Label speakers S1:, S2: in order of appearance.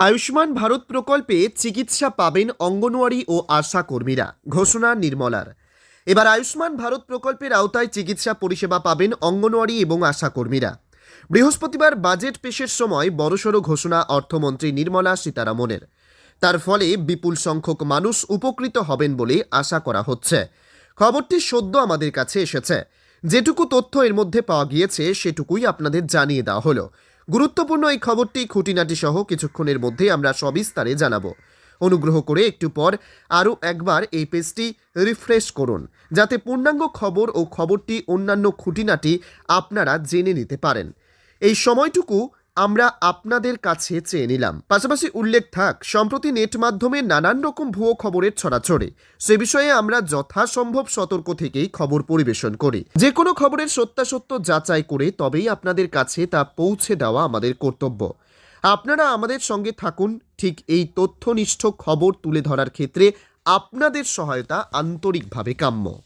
S1: আয়ুষ্মান ভারত প্রকল্পে চিকিৎসা পাবেন অঙ্গনওয়াড়ি ও আশা কর্মীরা ঘোষণা নির্মলার। এবার আয়ুষ্মান ভারত প্রকল্পের আওতায় চিকিৎসা পরিষেবা পাবেন অঙ্গনওয়াড়ি এবং আশা কর্মীরা বৃহস্পতিবার বাজেট পেশের সময় বড়সড় ঘোষণা অর্থমন্ত্রী নির্মলা সীতারামনের। তার ফলে বিপুল সংখ্যক মানুষ উপকৃত হবেন বলে আশা করা হচ্ছে। খবরটি সদ্য আমাদের কাছে এসেছে। যেটুকু তথ্য এর মধ্যে পাওয়া গিয়েছে, সেটুকুই আপনাদের জানিয়ে দেওয়া হলো। গুরুত্বপূর্ণ এই খবরটি খুঁটিনাটি সহ কিছুক্ষণের মধ্যে আমরা সবিস্তারে জানাব। অনুগ্রহ করে একটু পর আরও একবার এই পেজটি রিফ্রেশ করুন, যাতে পূর্ণাঙ্গ খবর ও খবরটি অন্যান্য খুঁটিনাটি আপনারা জেনে নিতে পারেন। এই সময়টুকু আমরা আপনাদের কাছে চেয়ে নিলাম। পাশাপাশি উল্লেখ থাক, সম্প্রতি নেট মাধ্যমে নানান রকম ভুয়ো খবরের ছড়াছড়ে। সে বিষয়ে আমরা যথাসম্ভব সতর্ক থেকেই খবর পরিবেশন করি। যে কোনো খবরের সত্যাসত্য যাচাই করে তবেই আপনাদের কাছে তা পৌঁছে দেওয়া আমাদের কর্তব্য। আপনারা আমাদের সঙ্গে থাকুন, ঠিক এই তথ্যনিষ্ঠ খবর তুলে ধরার ক্ষেত্রে আপনাদের সহায়তা আন্তরিকভাবে কাম্য।